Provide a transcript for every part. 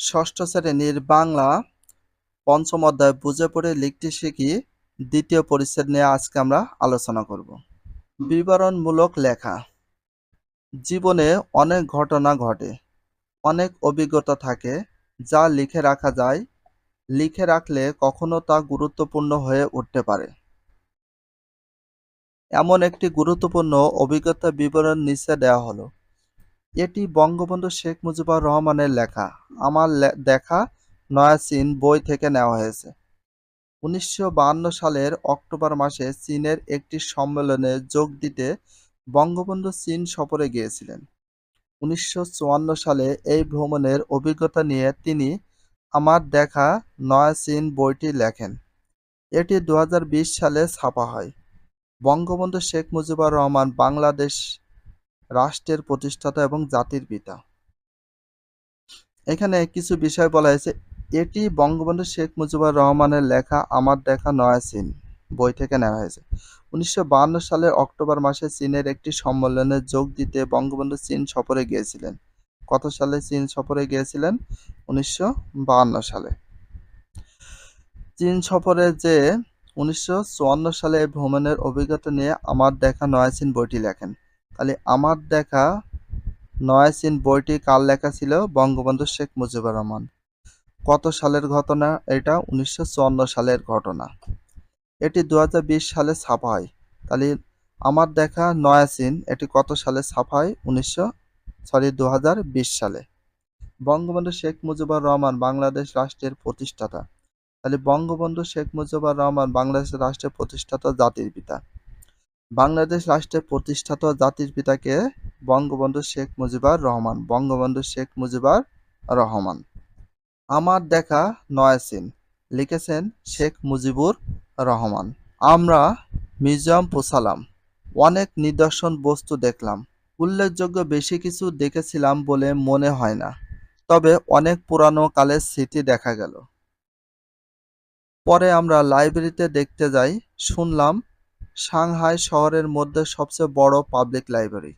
ষষ্ঠ শ্রেণির বাংলা পঞ্চম অধ্যায় বুঝে পড়ে লিখতে শিখি, দ্বিতীয় পরিচ্ছেদ নিয়ে আজকে আমরা আলোচনা করব। বিবরণমূলক লেখা। জীবনে অনেক ঘটনা ঘটে, অনেক অভিজ্ঞতা থাকে যা লিখে রাখা যায়, লিখে রাখলে কখনো তা গুরুত্বপূর্ণ হয়ে উঠতে পারে। এমন একটি গুরুত্বপূর্ণ অভিজ্ঞতা বিবরণ নিচে দেওয়া হলো। এটি বঙ্গবন্ধু শেখ মুজিবুর রহমানের লেখা। আমার দেখা নয়া চীন বই থেকে নেওয়া হয়েছে। উনিশশো সালের অক্টোবর মাসে চীনের একটি সম্মেলনে যোগ দিতে বঙ্গবন্ধু চীন সফরে গিয়েছিলেন। উনিশশো চুয়ান্ন সালে এই ভ্রমণের অভিজ্ঞতা নিয়ে তিনি আমার দেখা নয়া চীন বইটি লেখেন। এটি দু হাজার বিশ সালে ছাপা হয়। বঙ্গবন্ধু শেখ মুজিবুর রহমান বাংলাদেশ রাষ্ট্রের প্রতিষ্ঠাতা এবং জাতির পিতা। এখানে কিছু বিষয় বলা হয়েছে। এটি বঙ্গবন্ধু শেখ মুজিবুর রহমানের লেখা আমার দেখা নয়া চীন বই থেকে নেওয়া হয়েছে। উনিশশো সালের অক্টোবর মাসে চীনের একটি সম্মেলনে যোগ দিতে বঙ্গবন্ধু চীন সফরে গিয়েছিলেন। কত সালে চীন সফরে গিয়েছিলেন? উনিশশো সালে। চীন সফরে যে উনিশশো চুয়ান্ন সালে ভ্রমণের অভিজ্ঞতা নিয়ে আমার দেখা নয়া চীন বইটি লেখেন। তাহলে আমার দেখা নয়া চীন বইটি কার লেখা ছিল? বঙ্গবন্ধু শেখ মুজিবুর রহমান। কত সালের ঘটনা? এটা উনিশশো চুয়ান্ন সালের ঘটনা। এটি দু হাজার বিশ সালে ছাপা হয় তাহলে আমার দেখা নয়া চীন এটি কত সালে ছাপা হয় উনিশশো, সরি দু হাজার বিশ সালে। বঙ্গবন্ধু শেখ মুজিবুর রহমান বাংলাদেশ রাষ্ট্রের প্রতিষ্ঠাতা। তাহলে বঙ্গবন্ধু শেখ মুজিবুর রহমান বাংলাদেশ রাষ্ট্রের প্রতিষ্ঠাতা জাতির পিতা। বাংলাদেশ রাষ্ট্রের প্রতিষ্ঠাতা জাতির পিতাকে বঙ্গবন্ধু শেখ মুজিবুর রহমান, বঙ্গবন্ধু শেখ মুজিবুর রহমান। আমার দেখা নয়া চীন লিখেছেন শেখ মুজিবুর রহমান। আমরা মিউজিয়াম পৌঁছালাম অনেক নিদর্শন বস্তু দেখলাম, উল্লেখযোগ্য বেশি কিছু দেখেছিলাম বলে মনে হয় না, তবে অনেক পুরানো কালের স্মৃতি দেখা গেল। পরে আমরা লাইব্রেরিতে দেখতে যাই, শুনলাম সাংহাই শহরের মধ্যে সবচেয়ে বড় পাবলিক লাইব্রেরি।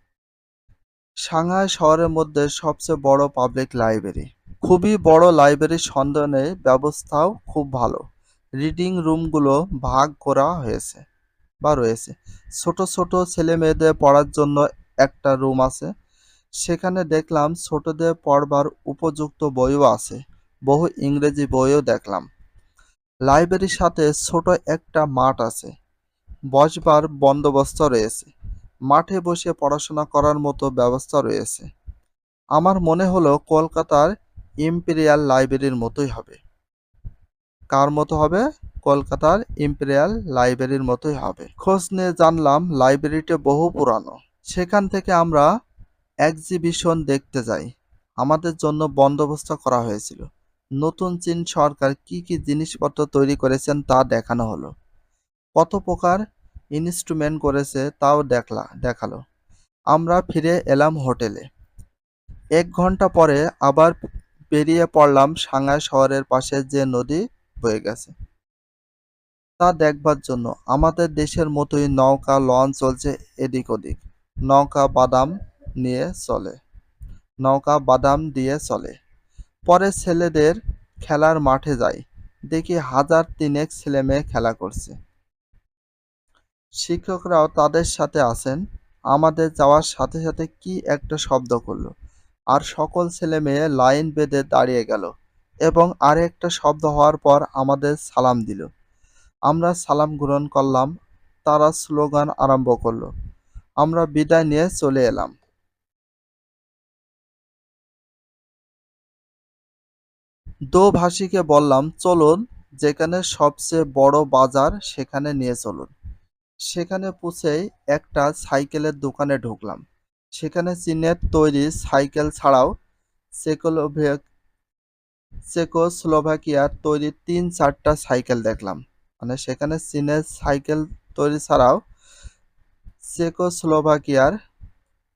সাংহাই শহরের মধ্যে সবচেয়ে বড় পাবলিক লাইব্রেরি খুবই বড় লাইব্রেরির সন্দেহ নেই ব্যবস্থাও খুব ভালো। রিডিং রুমগুলো ভাগ করা হয়েছে বা রয়েছে। ছোট ছোট ছেলে মেয়েদের পড়ার জন্য একটা রুম আছে। সেখানে দেখলাম ছোটদের পড়বার উপযুক্ত বইও আছে। বহু ইংরেজি বইও দেখলাম। লাইব্রেরির সাথে ছোট একটা মাঠ আছে। বসবার বন্দোবস্ত রয়েছে। মাঠে বসে পড়াশোনা করার মতো ব্যবস্থা রয়েছে। আমার মনে হলো কলকাতার ইম্পেরিয়াল লাইব্রেরির মতোই হবে। কার মতো হবে? কলকাতার ইম্পেরিয়াল লাইব্রেরির মতোই হবে। খোঁজ নিয়ে জানলাম লাইব্রেরিটা বহু পুরানো। সেখান থেকে আমরা এক্সিবিশন দেখতে যাই। আমাদের জন্য বন্দোবস্ত করা হয়েছিল। নতুন চীন সরকার কি কি জিনিসপত্র তৈরি করেছেন তা দেখানো হলো। কত প্রকার ইনস্ট্রুমেন্ট করেছে, তাও দেখলা, দেখাল। আমরা ফিরে এলাম হোটেলে। এক ঘণ্টা পরে আবার বেরিয়ে পড়লাম সাংহাই শহরের পাশে যে নদী বয়ে গেছে। তা দেখবার জন্য আমাদের দেশের মতোই নৌকা লঞ্চ চলছে এদিক ওদিক। নৌকা বাদাম নিয়ে চলে। নৌকা বাদাম দিয়ে চলে। পরে ছেলেদের খেলার মাঠে যাই। দেখি হাজার তিনেক ছেলে মেয়ে খেলা করছে। শিক্ষকরাও তাদের সাথে আছেন। আমাদের যাওয়ার সাথে সাথে কি একটা শব্দ করল। আর সকল ছেলে মেয়ে লাইন বেঁধে দাঁড়িয়ে গেল এবং আর একটা শব্দ হওয়ার পর আমাদের সালাম দিল। আমরা সালাম গ্রহণ করলাম, তারা স্লোগান আরম্ভ করল। আমরা বিদায় নিয়ে চলে এলাম। দোভাষীকে বললাম, চলুন, যেখানে সবচেয়ে বড় বাজার সেখানে নিয়ে চলুন। সেখানে পৌঁছেই একটা সাইকেলের দোকানে ঢুকলাম। সেখানে চীনের তৈরি সাইকেল ছাড়াও চেকোলোভেক চেকোস্লোভাকিয়ার তৈরি তিন চারটা সাইকেল দেখলাম। মানে সেখানে চীনের সাইকেল তৈরি ছাড়াও চেকোস্লোভাকিয়ার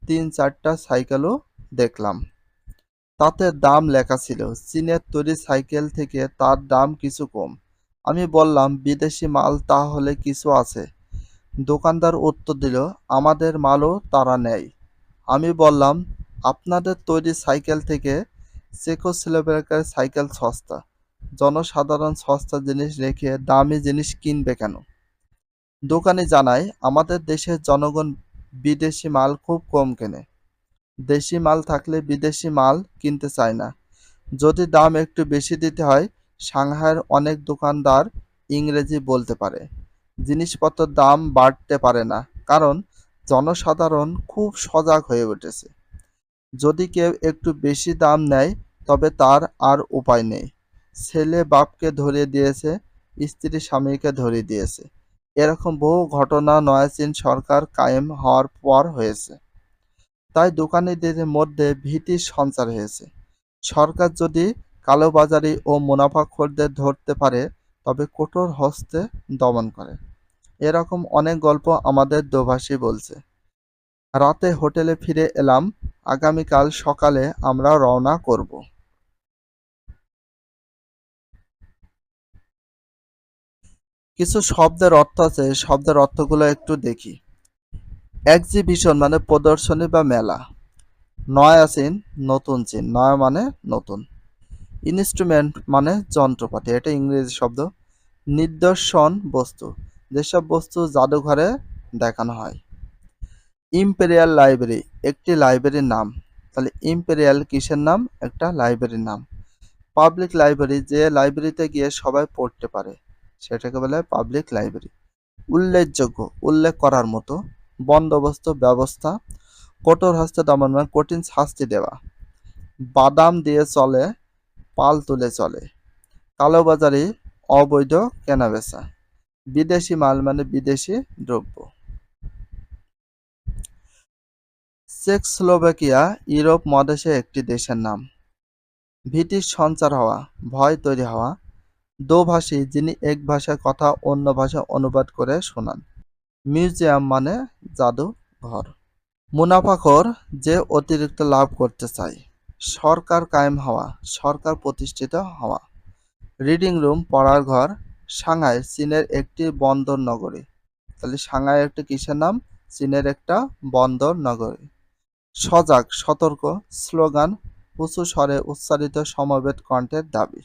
তিন চারটা সাইকেলও দেখলাম। তাতে দাম লেখা ছিল, চীনের তৈরি সাইকেল থেকে তার দাম কিছু কম। আমি বললাম, বিদেশি মাল তাহলে কিছু আছে? দোকানদার উত্তর দিল, আমাদের মালও তারা নেয়। আমি বললাম, আপনাদের তৈরি সাইকেল থেকে চেকোস্লোভাকিয়ার সাইকেল সস্তা। জনসাধারণ সস্তা জিনিস রেখে দামি জিনিস কিনবে কেন? দোকানি জানায়, আমাদের দেশের জনগণ বিদেশি মাল খুব কম কেনে। দেশি মাল থাকলে বিদেশি মাল কিনতে চায় না। যদি দাম একটু বেশি দিতে হয়, সাংহাইয়ের অনেক দোকানদার ইংরেজি বলতে পারে। জিনিসপত্রের দাম বাড়তে পারে না, কারণ জনসাধারণ খুব সজাগ হয়ে উঠেছে। যদি কেউ একটু বেশি দাম নেয়, তবে তার আর উপায় নেই। ছেলে বাপকে ধরিয়ে দিয়েছে, স্ত্রী স্বামীকে ধরিয়ে দিয়েছে। এরকম বহু ঘটনা নয়াচীন সরকার কায়েম হওয়ার পর হয়েছে। তাই দোকানিদের মধ্যে ভীতির সঞ্চার হয়েছে। সরকার যদি কালোবাজারি ও মুনাফাখোরদের ধরতে পারে তবে কঠোর হস্তে দমন করে। এরকম অনেক গল্প আমাদের দোভাষী বলছে। রাতে হোটেলে ফিরে এলাম, আগামীকাল সকালে আমরা রওনা করব। কিছু শব্দের অর্থ আছে, শব্দের অর্থগুলো একটু দেখি। এক্সিবিশন মানে প্রদর্শনী বা মেলা। নয়া চীন নতুন চীন নয়া মানে নতুন। ইনস্ট্রুমেন্ট মানে যন্ত্রপাতি, এটা ইংরেজি শব্দ। নিদর্শন বস্তু, যেসব বস্তু জাদুঘরে দেখানো হয়। ইম্পেরিয়াল লাইব্রেরি, একটি লাইব্রেরির নাম। তাহলে ইম্পেরিয়াল কিসের নাম? একটা লাইব্রেরির নাম। পাবলিক লাইব্রেরি, যে লাইব্রেরিতে গিয়ে সবাই পড়তে পারে, সেটাকে বলে পাবলিক লাইব্রেরি। উল্লেখযোগ্য, উল্লেখ করার মতো, বন্দোবস্ত, ব্যবস্থা, কঠোর হস্তে দমন মানে কঠিন শাস্তি দেওয়া। বাদাম দিয়ে চলে পাল তুলে চলে। কালোবাজারি অবৈধ কেনাবেচা। বিদেশি মাল মানে বিদেশি দ্রব্য। চেকস্লোভাকিয়া, ইউরোপ মহাদেশে একটি দেশের নাম। ভীতির সঞ্চার হওয়া, ভয় তৈরি হওয়া দোভাষী যিনি এক ভাষার কথা অন্য ভাষায় অনুবাদ করে শোনান। মিউজিয়াম মানে জাদুঘর। মুনাফাখোর যে অতিরিক্ত লাভ করতে চায়। সরকার কায়েম হওয়া, সরকার প্রতিষ্ঠিত হওয়া। রিডিং রুম পড়ার ঘর, সাংহাই, চীনের একটি বন্দর নগরী। তাহলে সাংহাই একটি কিসের নাম? চীনের একটা বন্দর নগরী। সজাগ, সতর্ক, স্লোগান, উঁচু স্বরে উচ্চারিত সমবেত কণ্ঠের দাবি।